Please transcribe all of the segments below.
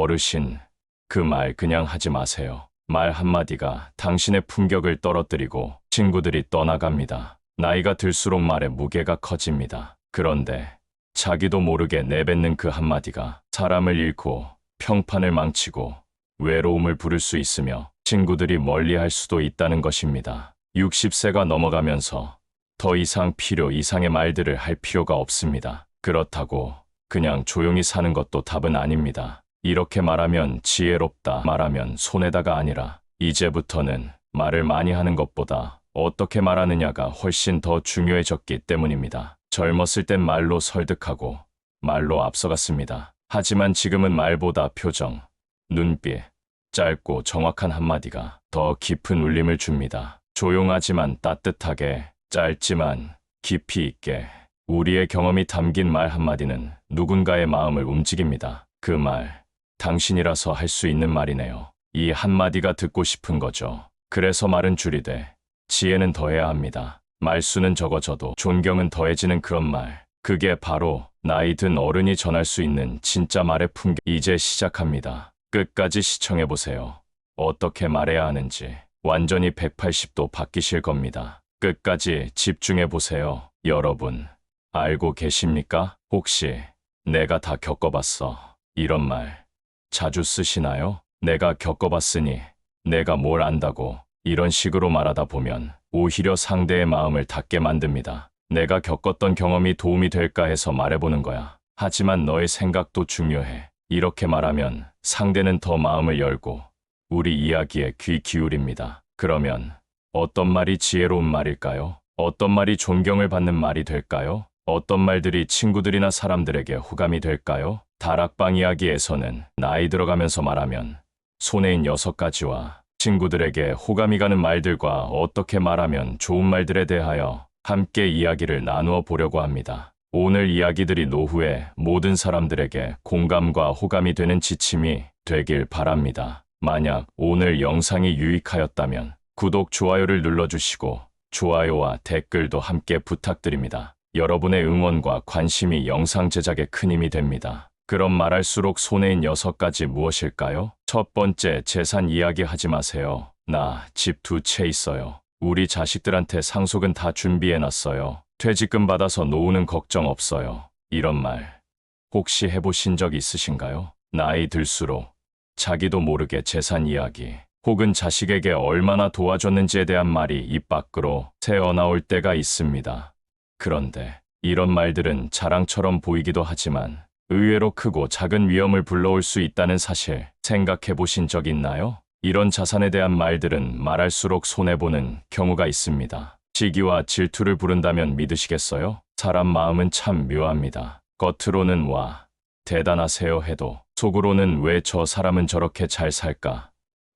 어르신, 그 말 그냥 하지 마세요. 말 한마디가 당신의 품격을 떨어뜨리고 친구들이 떠나갑니다. 나이가 들수록 말의 무게가 커집니다. 그런데 자기도 모르게 내뱉는 그 한마디가 사람을 잃고 평판을 망치고 외로움을 부를 수 있으며 친구들이 멀리 할 수도 있다는 것입니다. 60세가 넘어가면서 더 이상 필요 이상의 말들을 할 필요가 없습니다. 그렇다고 그냥 조용히 사는 것도 답은 아닙니다. 이렇게 말하면 지혜롭다 말하면 손해다가 아니라 이제부터는 말을 많이 하는 것보다 어떻게 말하느냐가 훨씬 더 중요해졌기 때문입니다. 젊었을 땐 말로 설득하고 말로 앞서갔습니다. 하지만 지금은 말보다 표정, 눈빛, 짧고 정확한 한마디가 더 깊은 울림을 줍니다. 조용하지만 따뜻하게, 짧지만 깊이 있게 우리의 경험이 담긴 말 한마디는 누군가의 마음을 움직입니다. 그 말, 당신이라서 할 수 있는 말이네요. 이 한마디가 듣고 싶은 거죠. 그래서 말은 줄이되 지혜는 더해야 합니다. 말수는 적어져도 존경은 더해지는 그런 말. 그게 바로 나이 든 어른이 전할 수 있는 진짜 말의 풍경. 이제 시작합니다. 끝까지 시청해 보세요. 어떻게 말해야 하는지 완전히 180도 바뀌실 겁니다. 끝까지 집중해 보세요. 여러분, 알고 계십니까? 혹시 내가 다 겪어봤어. 이런 말 자주 쓰시나요? 내가 겪어봤으니 내가 뭘 안다고 이런 식으로 말하다 보면 오히려 상대의 마음을 닫게 만듭니다. 내가 겪었던 경험이 도움이 될까 해서 말해보는 거야. 하지만 너의 생각도 중요해. 이렇게 말하면 상대는 더 마음을 열고 우리 이야기에 귀 기울입니다. 그러면 어떤 말이 지혜로운 말일까요? 어떤 말이 존경을 받는 말이 될까요? 어떤 말들이 친구들이나 사람들에게 호감이 될까요? 다락방 이야기에서는 나이 들어가면서 말하면 손해인 여섯 가지와 친구들에게 호감이 가는 말들과 어떻게 말하면 좋은 말들에 대하여 함께 이야기를 나누어 보려고 합니다. 오늘 이야기들이 노후에 모든 사람들에게 공감과 호감이 되는 지침이 되길 바랍니다. 만약 오늘 영상이 유익하였다면 구독, 좋아요를 눌러주시고 좋아요와 댓글도 함께 부탁드립니다. 여러분의 응원과 관심이 영상 제작에 큰 힘이 됩니다. 그럼 말할수록 손해인 여섯 가지 무엇일까요? 첫 번째, 재산 이야기 하지 마세요. 나 집 두 채 있어요. 우리 자식들한테 상속은 다 준비해놨어요. 퇴직금 받아서 노후는 걱정 없어요. 이런 말 혹시 해보신 적 있으신가요? 나이 들수록 자기도 모르게 재산 이야기 혹은 자식에게 얼마나 도와줬는지에 대한 말이 입 밖으로 새어나올 때가 있습니다. 그런데 이런 말들은 자랑처럼 보이기도 하지만 의외로 크고 작은 위험을 불러올 수 있다는 사실 생각해 보신 적 있나요? 이런 자산에 대한 말들은 말할수록 손해보는 경우가 있습니다. 시기와 질투를 부른다면 믿으시겠어요? 사람 마음은 참 묘합니다. 겉으로는 와, 대단하세요 해도 속으로는 왜 저 사람은 저렇게 잘 살까?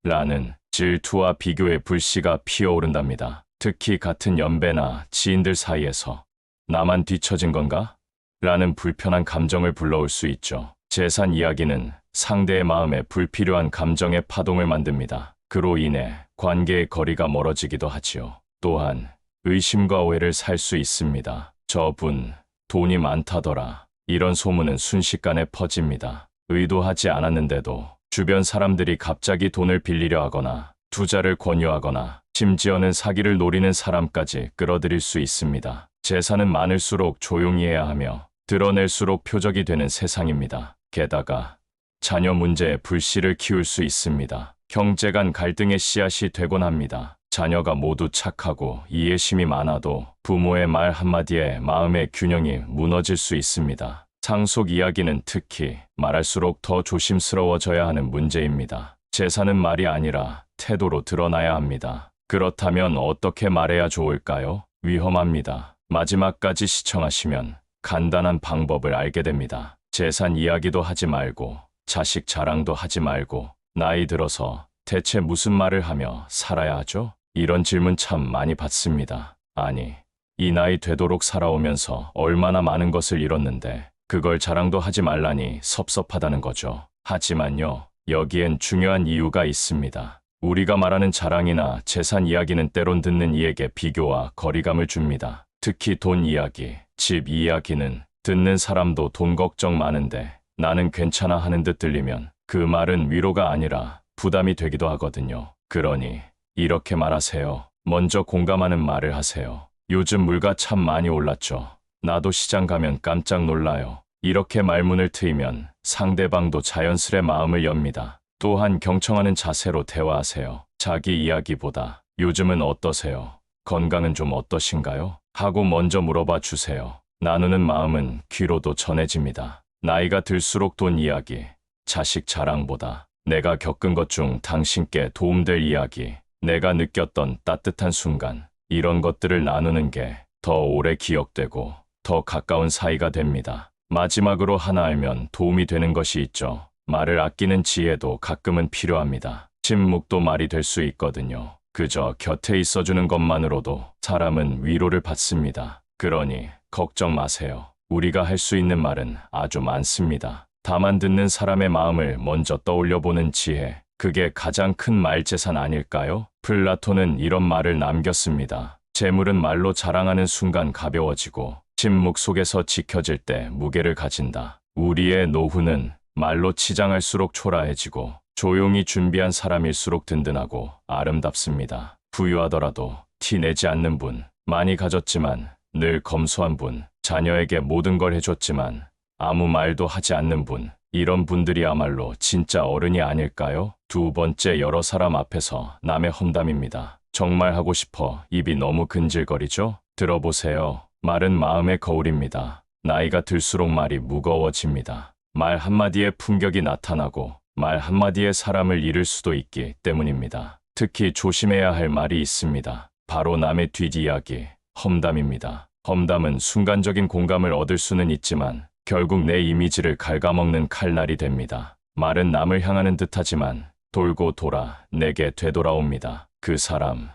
라는 질투와 비교의 불씨가 피어오른답니다. 특히 같은 연배나 지인들 사이에서 나만 뒤처진 건가? 라는 불편한 감정을 불러올 수 있죠. 재산 이야기는 상대의 마음에 불필요한 감정의 파동을 만듭니다. 그로 인해 관계의 거리가 멀어지기도 하지요. 또한 의심과 오해를 살 수 있습니다. 저분 돈이 많다더라. 이런 소문은 순식간에 퍼집니다. 의도하지 않았는데도 주변 사람들이 갑자기 돈을 빌리려 하거나 투자를 권유하거나 심지어는 사기를 노리는 사람까지 끌어들일 수 있습니다. 재산은 많을수록 조용히 해야 하며 드러낼수록 표적이 되는 세상입니다. 게다가 자녀 문제에 불씨를 키울 수 있습니다. 형제 간 갈등의 씨앗이 되곤 합니다. 자녀가 모두 착하고 이해심이 많아도 부모의 말 한마디에 마음의 균형이 무너질 수 있습니다. 상속 이야기는 특히 말할수록 더 조심스러워져야 하는 문제입니다. 재산은 말이 아니라 태도로 드러나야 합니다. 그렇다면 어떻게 말해야 좋을까요? 위험합니다. 마지막까지 시청하시면 간단한 방법을 알게 됩니다. 재산 이야기도 하지 말고 자식 자랑도 하지 말고 나이 들어서 대체 무슨 말을 하며 살아야 하죠? 이런 질문 참 많이 받습니다. 아니, 이 나이 되도록 살아오면서 얼마나 많은 것을 잃었는데 그걸 자랑도 하지 말라니 섭섭하다는 거죠. 하지만요, 여기엔 중요한 이유가 있습니다. 우리가 말하는 자랑이나 재산 이야기는 때론 듣는 이에게 비교와 거리감을 줍니다. 특히 돈 이야기, 집 이야기는 듣는 사람도 돈 걱정 많은데 나는 괜찮아 하는 듯 들리면 그 말은 위로가 아니라 부담이 되기도 하거든요. 그러니 이렇게 말하세요. 먼저 공감하는 말을 하세요. 요즘 물가 참 많이 올랐죠. 나도 시장 가면 깜짝 놀라요. 이렇게 말문을 트이면 상대방도 자연스레 마음을 엽니다. 또한 경청하는 자세로 대화하세요. 자기 이야기보다 요즘은 어떠세요? 건강은 좀 어떠신가요? 하고 먼저 물어봐 주세요. 나누는 마음은 귀로도 전해집니다. 나이가 들수록 돈 이야기, 자식 자랑보다 내가 겪은 것 중 당신께 도움될 이야기, 내가 느꼈던 따뜻한 순간, 이런 것들을 나누는 게 더 오래 기억되고 더 가까운 사이가 됩니다. 마지막으로 하나 알면 도움이 되는 것이 있죠. 말을 아끼는 지혜도 가끔은 필요합니다. 침묵도 말이 될 수 있거든요. 그저 곁에 있어주는 것만으로도 사람은 위로를 받습니다. 그러니 걱정 마세요. 우리가 할 수 있는 말은 아주 많습니다. 다만 듣는 사람의 마음을 먼저 떠올려 보는 지혜, 그게 가장 큰 말재산 아닐까요? 플라톤은 이런 말을 남겼습니다. 재물은 말로 자랑하는 순간 가벼워지고 침묵 속에서 지켜질 때 무게를 가진다. 우리의 노후는 말로 치장할수록 초라해지고 조용히 준비한 사람일수록 든든하고 아름답습니다. 부유하더라도 티 내지 않는 분, 많이 가졌지만 늘 검소한 분, 자녀에게 모든 걸 해줬지만 아무 말도 하지 않는 분, 이런 분들이야말로 진짜 어른이 아닐까요? 두 번째 여러 사람 앞에서 남의 험담입니다. 정말 하고 싶어 입이 너무 근질거리죠? 들어보세요. 말은 마음의 거울입니다. 나이가 들수록 말이 무거워집니다. 말 한마디에 품격이 나타나고 말 한마디에 사람을 잃을 수도 있기 때문입니다. 특히 조심해야 할 말이 있습니다. 바로 남의 뒷이야기, 험담입니다. 험담은 순간적인 공감을 얻을 수는 있지만 결국 내 이미지를 갉아먹는 칼날이 됩니다. 말은 남을 향하는 듯하지만 돌고 돌아 내게 되돌아옵니다. 그 사람,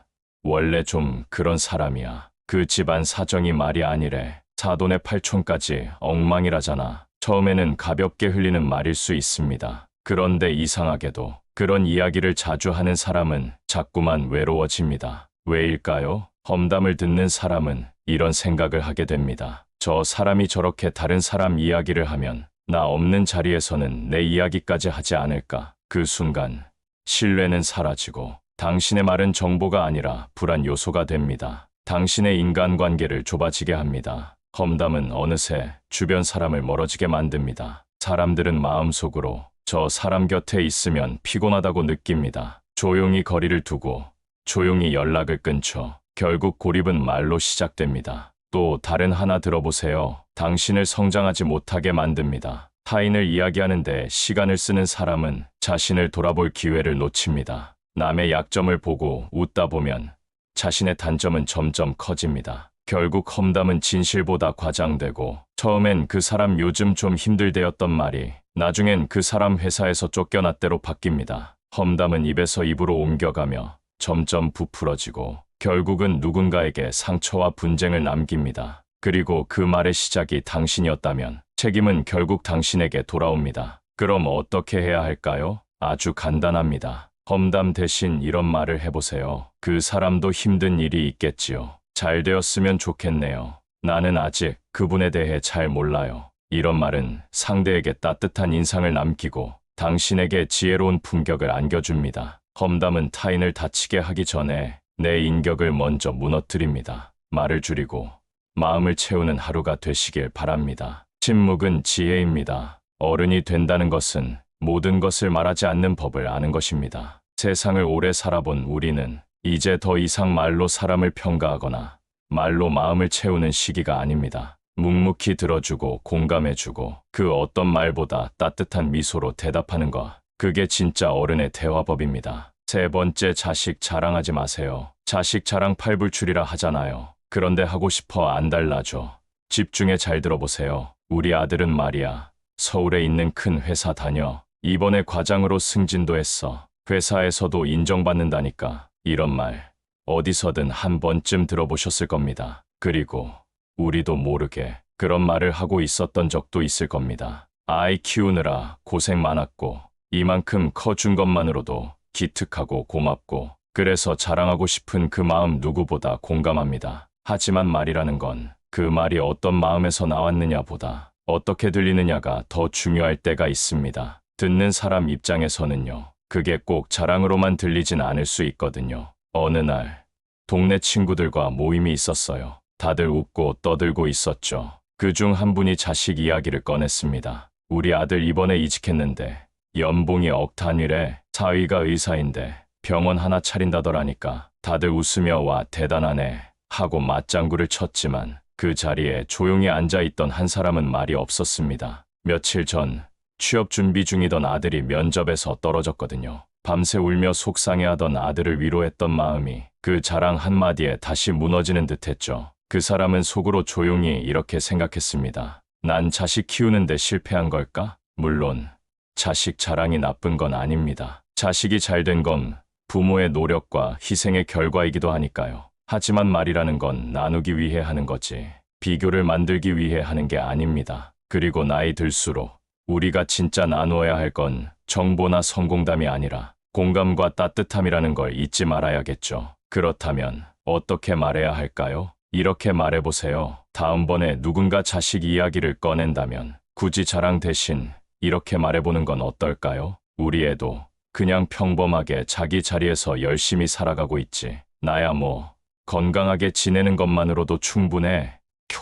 원래 좀 그런 사람이야. 그 집안 사정이 말이 아니래. 사돈의 팔촌까지 엉망이라잖아. 처음에는 가볍게 흘리는 말일 수 있습니다. 그런데 이상하게도 그런 이야기를 자주 하는 사람은 자꾸만 외로워집니다. 왜일까요? 험담을 듣는 사람은 이런 생각을 하게 됩니다. 저 사람이 저렇게 다른 사람 이야기를 하면 나 없는 자리에서는 내 이야기까지 하지 않을까. 그 순간 신뢰는 사라지고 당신의 말은 정보가 아니라 불안 요소가 됩니다. 당신의 인간관계를 좁아지게 합니다. 험담은 어느새 주변 사람을 멀어지게 만듭니다. 사람들은 마음속으로 저 사람 곁에 있으면 피곤하다고 느낍니다. 조용히 거리를 두고 조용히 연락을 끊죠. 결국 고립은 말로 시작됩니다. 또 다른 하나 들어보세요. 당신을 성장하지 못하게 만듭니다. 타인을 이야기하는데 시간을 쓰는 사람은 자신을 돌아볼 기회를 놓칩니다. 남의 약점을 보고 웃다 보면 자신의 단점은 점점 커집니다. 결국 험담은 진실보다 과장되고 처음엔 그 사람 요즘 좀 힘들대였던 말이 나중엔 그 사람 회사에서 쫓겨났대로 바뀝니다. 험담은 입에서 입으로 옮겨가며 점점 부풀어지고 결국은 누군가에게 상처와 분쟁을 남깁니다. 그리고 그 말의 시작이 당신이었다면 책임은 결국 당신에게 돌아옵니다. 그럼 어떻게 해야 할까요? 아주 간단합니다. 험담 대신 이런 말을 해보세요. 그 사람도 힘든 일이 있겠지요. 잘 되었으면 좋겠네요. 나는 아직 그분에 대해 잘 몰라요. 이런 말은 상대에게 따뜻한 인상을 남기고 당신에게 지혜로운 품격을 안겨줍니다. 험담은 타인을 다치게 하기 전에 내 인격을 먼저 무너뜨립니다. 말을 줄이고 마음을 채우는 하루가 되시길 바랍니다. 침묵은 지혜입니다. 어른이 된다는 것은 모든 것을 말하지 않는 법을 아는 것입니다. 세상을 오래 살아본 우리는 이제 더 이상 말로 사람을 평가하거나 말로 마음을 채우는 시기가 아닙니다. 묵묵히 들어주고 공감해주고 그 어떤 말보다 따뜻한 미소로 대답하는 것. 그게 진짜 어른의 대화법입니다. 세 번째 자식 자랑하지 마세요. 자식 자랑 팔불출이라 하잖아요. 그런데 하고 싶어 안 달라져. 집중해 잘 들어보세요. 우리 아들은 말이야. 서울에 있는 큰 회사 다녀. 이번에 과장으로 승진도 했어. 회사에서도 인정받는다니까. 이런 말. 어디서든 한 번쯤 들어보셨을 겁니다. 그리고 우리도 모르게 그런 말을 하고 있었던 적도 있을 겁니다. 아이 키우느라 고생 많았고 이만큼 커준 것만으로도 기특하고 고맙고 그래서 자랑하고 싶은 그 마음 누구보다 공감합니다. 하지만 말이라는 건 그 말이 어떤 마음에서 나왔느냐 보다 어떻게 들리느냐가 더 중요할 때가 있습니다. 듣는 사람 입장에서는요. 그게 꼭 자랑으로만 들리진 않을 수 있거든요. 어느 날 동네 친구들과 모임이 있었어요. 다들 웃고 떠들고 있었죠. 그 중 한 분이 자식 이야기를 꺼냈습니다. 우리 아들 이번에 이직했는데 연봉이 억 단위래 사위가 의사인데 병원 하나 차린다더라니까 다들 웃으며 와 대단하네 하고 맞장구를 쳤지만 그 자리에 조용히 앉아있던 한 사람은 말이 없었습니다. 며칠 전 취업 준비 중이던 아들이 면접에서 떨어졌거든요. 밤새 울며 속상해하던 아들을 위로했던 마음이 그 자랑 한마디에 다시 무너지는 듯했죠. 그 사람은 속으로 조용히 이렇게 생각했습니다. 난 자식 키우는데 실패한 걸까? 물론 자식 자랑이 나쁜 건 아닙니다. 자식이 잘 된 건 부모의 노력과 희생의 결과이기도 하니까요. 하지만 말이라는 건 나누기 위해 하는 거지. 비교를 만들기 위해 하는 게 아닙니다. 그리고 나이 들수록 우리가 진짜 나누어야 할 건 정보나 성공담이 아니라 공감과 따뜻함이라는 걸 잊지 말아야겠죠. 그렇다면 어떻게 말해야 할까요? 이렇게 말해보세요. 다음번에 누군가 자식 이야기를 꺼낸다면 굳이 자랑 대신 이렇게 말해보는 건 어떨까요? 우리 애도 그냥 평범하게 자기 자리에서 열심히 살아가고 있지. 나야 뭐 건강하게 지내는 것만으로도 충분해.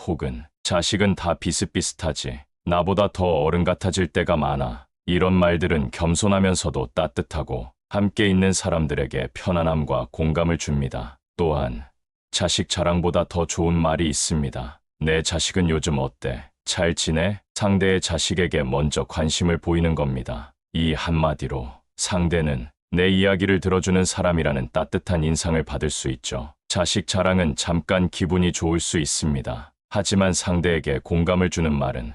혹은 자식은 다 비슷비슷하지. 나보다 더 어른 같아질 때가 많아. 이런 말들은 겸손하면서도 따뜻하고 함께 있는 사람들에게 편안함과 공감을 줍니다. 또한 자식 자랑보다 더 좋은 말이 있습니다. 내 자식은 요즘 어때? 잘 지내? 상대의 자식에게 먼저 관심을 보이는 겁니다. 이 한마디로 상대는 내 이야기를 들어주는 사람이라는 따뜻한 인상을 받을 수 있죠. 자식 자랑은 잠깐 기분이 좋을 수 있습니다. 하지만 상대에게 공감을 주는 말은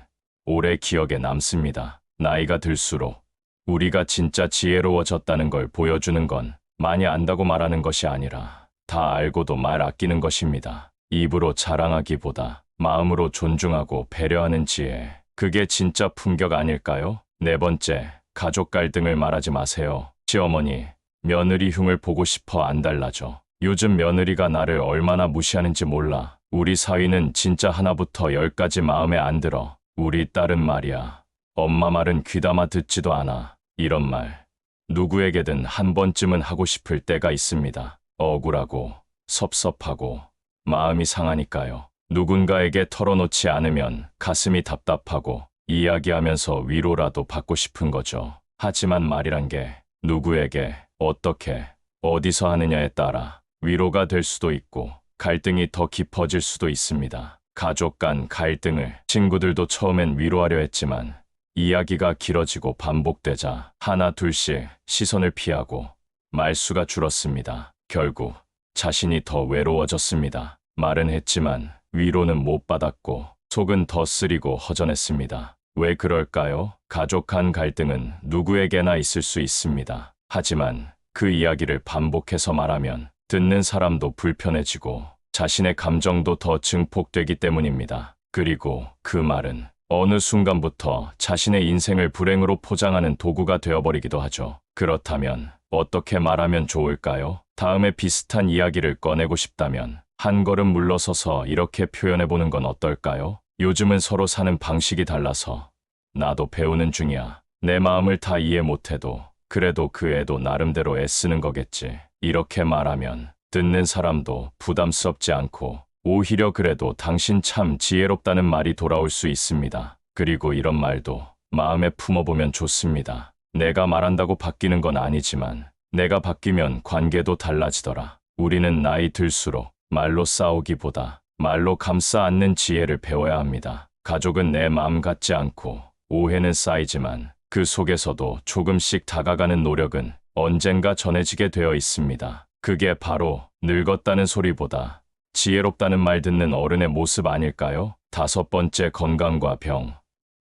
오래 기억에 남습니다. 나이가 들수록 우리가 진짜 지혜로워졌다는 걸 보여주는 건 많이 안다고 말하는 것이 아니라 다 알고도 말 아끼는 것입니다. 입으로 자랑하기보다 마음으로 존중하고 배려하는 지혜. 그게 진짜 품격 아닐까요? 네 번째, 가족 갈등을 말하지 마세요. 시어머니, 며느리 흉을 보고 싶어 안 달라져. 요즘 며느리가 나를 얼마나 무시하는지 몰라. 우리 사위는 진짜 하나부터 열까지 마음에 안 들어. 우리 딸은 말이야. 엄마 말은 귀담아 듣지도 않아. 이런 말. 누구에게든 한 번쯤은 하고 싶을 때가 있습니다. 억울하고, 섭섭하고, 마음이 상하니까요. 누군가에게 털어놓지 않으면 가슴이 답답하고, 이야기하면서 위로라도 받고 싶은 거죠. 하지만 말이란 게 누구에게, 어떻게, 어디서 하느냐에 따라 위로가 될 수도 있고, 갈등이 더 깊어질 수도 있습니다. 가족 간 갈등을 친구들도 처음엔 위로하려 했지만 이야기가 길어지고 반복되자 하나 둘씩 시선을 피하고 말수가 줄었습니다. 결국 자신이 더 외로워졌습니다. 말은 했지만 위로는 못 받았고 속은 더 쓰리고 허전했습니다. 왜 그럴까요? 가족 간 갈등은 누구에게나 있을 수 있습니다. 하지만 그 이야기를 반복해서 말하면 듣는 사람도 불편해지고 자신의 감정도 더 증폭되기 때문입니다. 그리고 그 말은 어느 순간부터 자신의 인생을 불행으로 포장하는 도구가 되어버리기도 하죠. 그렇다면 어떻게 말하면 좋을까요? 다음에 비슷한 이야기를 꺼내고 싶다면 한 걸음 물러서서 이렇게 표현해보는 건 어떨까요? 요즘은 서로 사는 방식이 달라서 나도 배우는 중이야. 내 마음을 다 이해 못해도 그래도 그 애도 나름대로 애쓰는 거겠지. 이렇게 말하면 듣는 사람도 부담스럽지 않고 오히려 그래도 당신 참 지혜롭다는 말이 돌아올 수 있습니다. 그리고 이런 말도 마음에 품어보면 좋습니다. 내가 말한다고 바뀌는 건 아니지만 내가 바뀌면 관계도 달라지더라. 우리는 나이 들수록 말로 싸우기보다 말로 감싸 안는 지혜를 배워야 합니다. 가족은 내 마음 같지 않고 오해는 쌓이지만 그 속에서도 조금씩 다가가는 노력은 언젠가 전해지게 되어 있습니다. 그게 바로 늙었다는 소리보다 지혜롭다는 말 듣는 어른의 모습 아닐까요? 다섯 번째 건강과 병.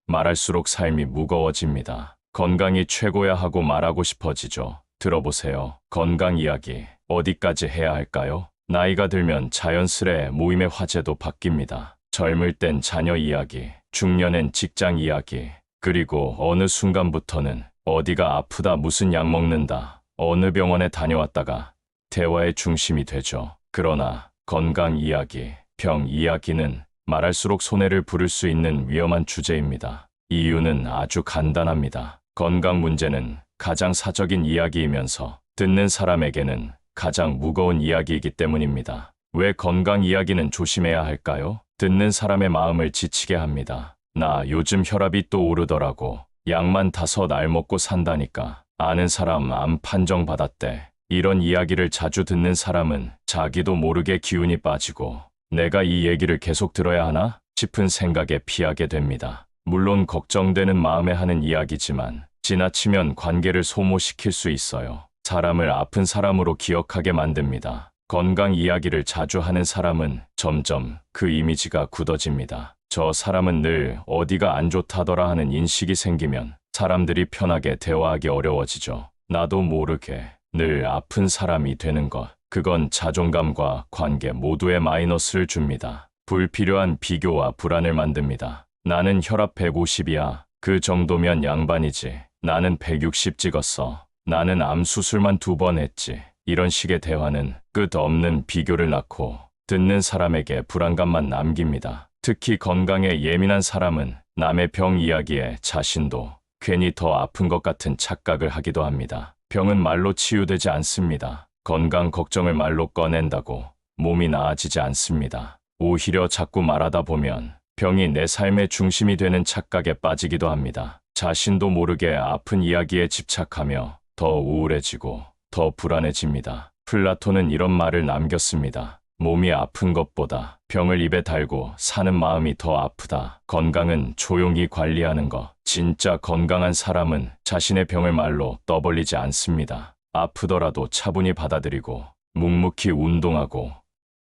말할수록 삶이 무거워집니다. 건강이 최고야 하고 말하고 싶어지죠. 들어보세요. 건강 이야기. 어디까지 해야 할까요? 나이가 들면 자연스레 모임의 화제도 바뀝니다. 젊을 땐 자녀 이야기, 중년엔 직장 이야기, 그리고 어느 순간부터는 어디가 아프다 무슨 약 먹는다, 어느 병원에 다녀왔다가 대화의 중심이 되죠. 그러나 건강 이야기, 병 이야기는 말할수록 손해를 부를 수 있는 위험한 주제입니다. 이유는 아주 간단합니다. 건강 문제는 가장 사적인 이야기이면서 듣는 사람에게는 가장 무거운 이야기이기 때문입니다. 왜 건강 이야기는 조심해야 할까요? 듣는 사람의 마음을 지치게 합니다. 나 요즘 혈압이 또 오르더라고. 약만 다섯 알 먹고 산다니까. 아는 사람 암 판정 받았대. 이런 이야기를 자주 듣는 사람은 자기도 모르게 기운이 빠지고 내가 이 얘기를 계속 들어야 하나 싶은 생각에 피하게 됩니다. 물론 걱정되는 마음에 하는 이야기지만 지나치면 관계를 소모시킬 수 있어요. 사람을 아픈 사람으로 기억하게 만듭니다. 건강 이야기를 자주 하는 사람은 점점 그 이미지가 굳어집니다. 저 사람은 늘 어디가 안 좋다더라 하는 인식이 생기면 사람들이 편하게 대화하기 어려워지죠. 나도 모르게 늘 아픈 사람이 되는 것. 그건 자존감과 관계 모두에 마이너스를 줍니다. 불필요한 비교와 불안을 만듭니다. 나는 혈압 150이야. 그 정도면 양반이지. 나는 160 찍었어. 나는 암 수술만 두 번 했지. 이런 식의 대화는 끝없는 비교를 낳고 듣는 사람에게 불안감만 남깁니다. 특히 건강에 예민한 사람은 남의 병 이야기에 자신도 괜히 더 아픈 것 같은 착각을 하기도 합니다. 병은 말로 치유되지 않습니다. 건강 걱정을 말로 꺼낸다고 몸이 나아지지 않습니다. 오히려 자꾸 말하다 보면 병이 내 삶의 중심이 되는 착각에 빠지기도 합니다. 자신도 모르게 아픈 이야기에 집착하며 더 우울해지고 더 불안해집니다. 플라톤은 이런 말을 남겼습니다. 몸이 아픈 것보다 병을 입에 달고 사는 마음이 더 아프다. 건강은 조용히 관리하는 것. 진짜 건강한 사람은 자신의 병을 말로 떠벌리지 않습니다. 아프더라도 차분히 받아들이고 묵묵히 운동하고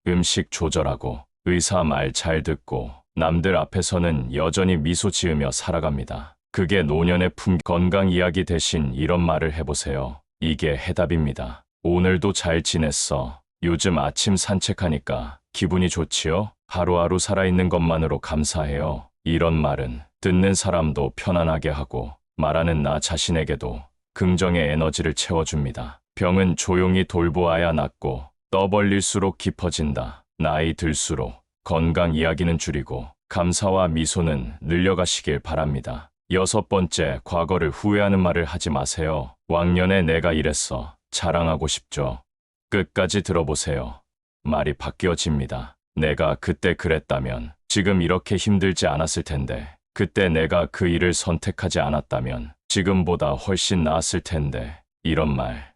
음식 조절하고 의사 말 잘 듣고 남들 앞에서는 여전히 미소 지으며 살아갑니다. 그게 노년의 품 건강 이야기 대신 이런 말을 해보세요. 이게 해답입니다. 오늘도 잘 지냈어. 요즘 아침 산책하니까 기분이 좋지요? 하루하루 살아있는 것만으로 감사해요. 이런 말은 듣는 사람도 편안하게 하고 말하는 나 자신에게도 긍정의 에너지를 채워줍니다. 병은 조용히 돌보아야 낫고 떠벌릴수록 깊어진다. 나이 들수록 건강 이야기는 줄이고 감사와 미소는 늘려가시길 바랍니다. 여섯 번째, 과거를 후회하는 말을 하지 마세요. 왕년에 내가 이랬어. 자랑하고 싶죠. 끝까지 들어보세요. 말이 바뀌어집니다. 내가 그때 그랬다면 지금 이렇게 힘들지 않았을 텐데 그때 내가 그 일을 선택하지 않았다면 지금보다 훨씬 나았을 텐데 이런 말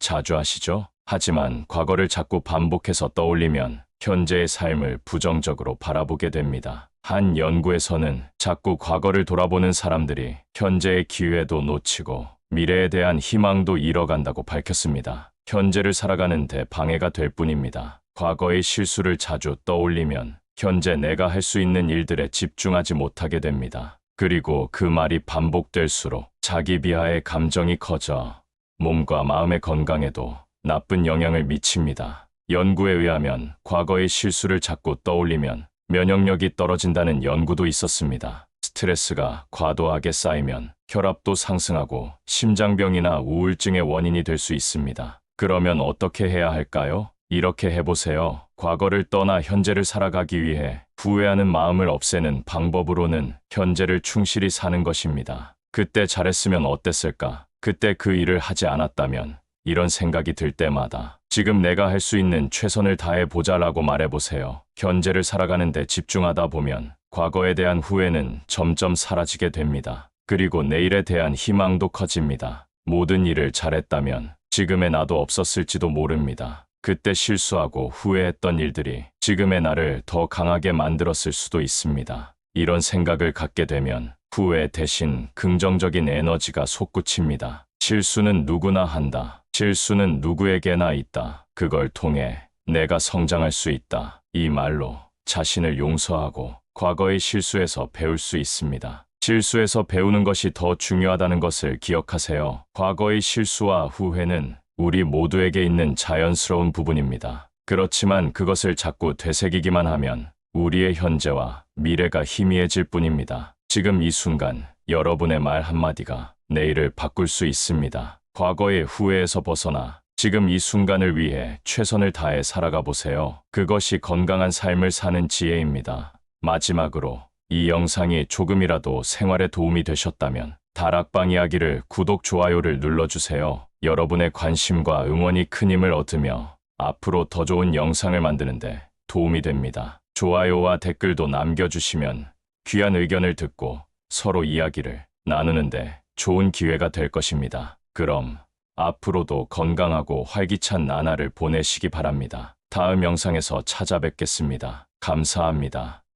자주 하시죠? 하지만 과거를 자꾸 반복해서 떠올리면 현재의 삶을 부정적으로 바라보게 됩니다. 한 연구에서는 자꾸 과거를 돌아보는 사람들이 현재의 기회도 놓치고 미래에 대한 희망도 잃어간다고 밝혔습니다. 현재를 살아가는 데 방해가 될 뿐입니다. 과거의 실수를 자주 떠올리면 현재 내가 할 수 있는 일들에 집중하지 못하게 됩니다. 그리고 그 말이 반복될수록 자기 비하의 감정이 커져 몸과 마음의 건강에도 나쁜 영향을 미칩니다. 연구에 의하면 과거의 실수를 자꾸 떠올리면 면역력이 떨어진다는 연구도 있었습니다. 스트레스가 과도하게 쌓이면 혈압도 상승하고 심장병이나 우울증의 원인이 될 수 있습니다. 그러면 어떻게 해야 할까요? 이렇게 해보세요. 과거를 떠나 현재를 살아가기 위해 후회하는 마음을 없애는 방법으로는 현재를 충실히 사는 것입니다. 그때 잘했으면 어땠을까? 그때 그 일을 하지 않았다면 이런 생각이 들 때마다 지금 내가 할 수 있는 최선을 다해 보자 라고 말해보세요. 현재를 살아가는데 집중하다 보면 과거에 대한 후회는 점점 사라지게 됩니다. 그리고 내일에 대한 희망도 커집니다. 모든 일을 잘했다면 지금의 나도 없었을지도 모릅니다. 그때 실수하고 후회했던 일들이 지금의 나를 더 강하게 만들었을 수도 있습니다. 이런 생각을 갖게 되면 후회 대신 긍정적인 에너지가 솟구칩니다. 실수는 누구나 한다. 실수는 누구에게나 있다. 그걸 통해 내가 성장할 수 있다. 이 말로 자신을 용서하고 과거의 실수에서 배울 수 있습니다. 실수에서 배우는 것이 더 중요하다는 것을 기억하세요. 과거의 실수와 후회는 우리 모두에게 있는 자연스러운 부분입니다. 그렇지만 그것을 자꾸 되새기기만 하면 우리의 현재와 미래가 희미해질 뿐입니다. 지금 이 순간 여러분의 말 한마디가 내일을 바꿀 수 있습니다. 과거의 후회에서 벗어나 지금 이 순간을 위해 최선을 다해 살아가 보세요. 그것이 건강한 삶을 사는 지혜입니다. 마지막으로 이 영상이 조금이라도 생활에 도움이 되셨다면 다락방 이야기를 구독, 좋아요를 눌러주세요. 여러분의 관심과 응원이 큰 힘을 얻으며 앞으로 더 좋은 영상을 만드는데 도움이 됩니다. 좋아요와 댓글도 남겨주시면 귀한 의견을 듣고 서로 이야기를 나누는데 좋은 기회가 될 것입니다. 그럼 앞으로도 건강하고 활기찬 나날을 보내시기 바랍니다. 다음 영상에서 찾아뵙겠습니다. 감사합니다.